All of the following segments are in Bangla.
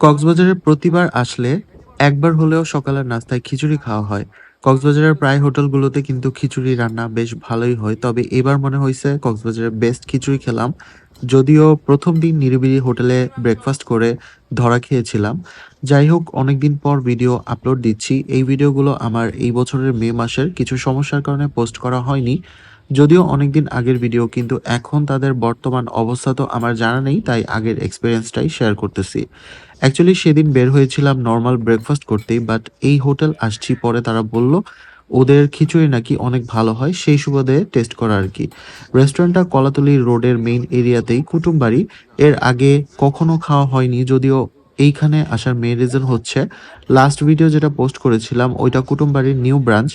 কক্সবাজারে প্রতিবার আসলে একবার হলেও সকালের নাস্তায় খিচুড়ি খাওয়া হয়। কক্সবাজারের প্রায় হোটেলগুলোতে কিন্তু খিচুড়ি রান্না বেশ ভালোই হয়। তবে এবার মনে হয়েছে কক্সবাজারের বেস্ট খিচুড়ি খেলাম। যদিও প্রথম দিন নিরিবিলি হোটেলে ব্রেকফাস্ট করে ধরা খেয়েছিলাম। যাই হোক, অনেকদিন পর ভিডিও আপলোড দিচ্ছি। এই ভিডিওগুলো আমার এই বছরের মে মাসের কিছু সমস্যার কারণে পোস্ট করা হয়নি। যদিও অনেকদিন আগের ভিডিও কিন্তু এখন তাদের বর্তমান অবস্থা তো আমার জানা নেই, তাই আগের এক্সপিরিয়েন্সটাই শেয়ার করতেছি। অ্যাকচুয়ালি সেদিন বের হয়েছিলাম নর্মাল ব্রেকফাস্ট করতেই বাট এই হোটেল আসছি পরে তারা বলল, ওদের খিচুড়ি নাকি অনেক ভালো হয়, সেই সুবাদে টেস্ট করা আর কি। রেস্টুরেন্টটা কলাতলি রোডের মেইন এরিয়াতেই কুটুমবাড়ি। এর আগে কখনো খাওয়া হয়নি, যদিও এইখানে আসার মেইন রিজন হচ্ছে লাস্ট ভিডিও যেটা পোস্ট করেছিলাম, ওইটা কুটুমবাড়ির নিউ ব্রাঞ্চ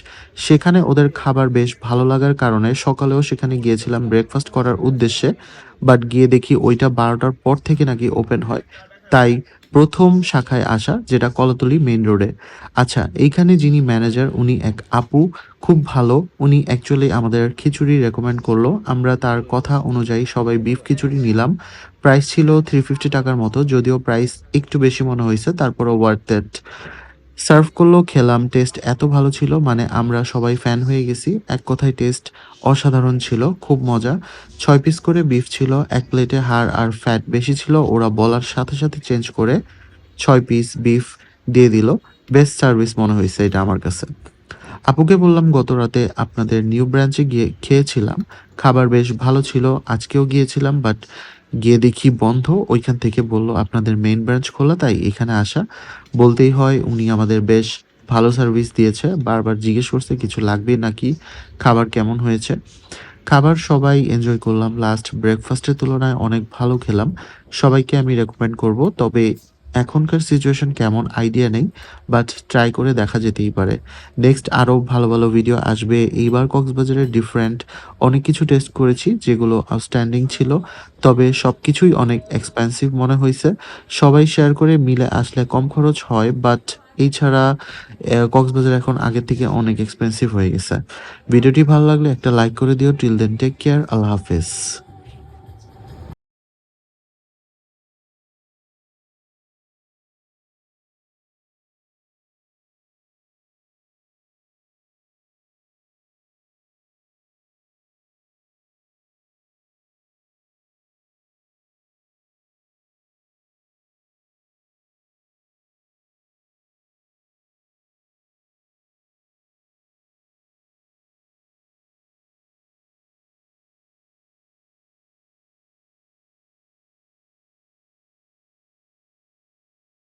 সেখানে ওদের খাবার বেশ ভালো লাগার কারণে সকালেও সেখানে গিয়েছিলাম ব্রেকফাস্ট করার উদ্দেশ্যে বাট গিয়ে দেখি ওইটা বারোটার পর থেকে নাকি ওপেন হয়। তাই প্রথম শাখায় আসা, যেটা কলতলি মেন রোডে আচ্ছা এইখানে যিনি ম্যানেজার উনি এক আপু, খুব ভালো। উনি অ্যাকচুয়ালি আমাদের খিচুড়ি রেকমেন্ড করল। আমরা তার কথা অনুযায়ী সবাই বিফ খিচুড়ি নিলাম। প্রাইস ছিল থ্রি ফিফটি টাকার মতো, যদিও প্রাইস একটু বেশি মনে হয়েছে, তারপরও ওয়ার্থ দ্যাট সার্ভ করল খেলাম, টেস্ট এত ভালো ছিল মানে আমরা সবাই ফ্যান হয়ে গেছি। এক কথায় টেস্ট অসাধারণ ছিল, খুব মজা। ছয় পিস করে বিফ ছিল, এক প্লেটে হাড় আর ফ্যাট বেশি ছিল, ওরা বলার সাথে সাথে চেঞ্জ করে ছয় পিস বিফ দিয়ে দিল। বেস্ট সার্ভিস মনে হয়েছে এটা আমার কাছে। আপুকে বললাম গত রাতে আপনাদের নিউ ব্রাঞ্চে গিয়ে খেয়েছিলাম। খাবার বেশ ভালো ছিল, আজকেও গিয়েছিলাম, বাট গিয়ে দেখি বন্ধ। ওইখান থেকে বলল, আপনাদের মেইন ব্রাঞ্চ খোলা, তাই এখানে আসা। বলতেই হয়, উনি আমাদের বেশ ভালো সার্ভিস দিয়েছে। বারবার জিজ্ঞেস করছে, কিছু লাগবে নাকি? খাবার কেমন হয়েছে? খাবার সবাই এনজয় করলাম। লাস্ট ব্রেকফাস্টের তুলনায় অনেক ভালো খেলাম। সবাইকে আমি রেকমেন্ড করব, তবে এখনকার সিচুয়েশন কেমন আইডিয়া নেই বাট ট্রাই করে দেখা যেতেই পারে। নেক্সট আরও ভালো ভালো ভিডিও আসবে। এইবার কক্সবাজারের ডিফারেন্ট অনেক কিছু টেস্ট করেছি, যেগুলো আউটস্ট্যান্ডিং ছিল, তবে সব কিছুই অনেক এক্সপেন্সিভ মনে হয়েছে। সবাই শেয়ার করে মিলে আসলে কম খরচ হয় বাট এছাড়া কক্সবাজার এখন আগের থেকে অনেক এক্সপেন্সিভ হয়ে গেছে। ভিডিওটি ভালো লাগলে একটা লাইক করে দিও। টিল দেন টেক কেয়ার আল্লাহ হাফেজ।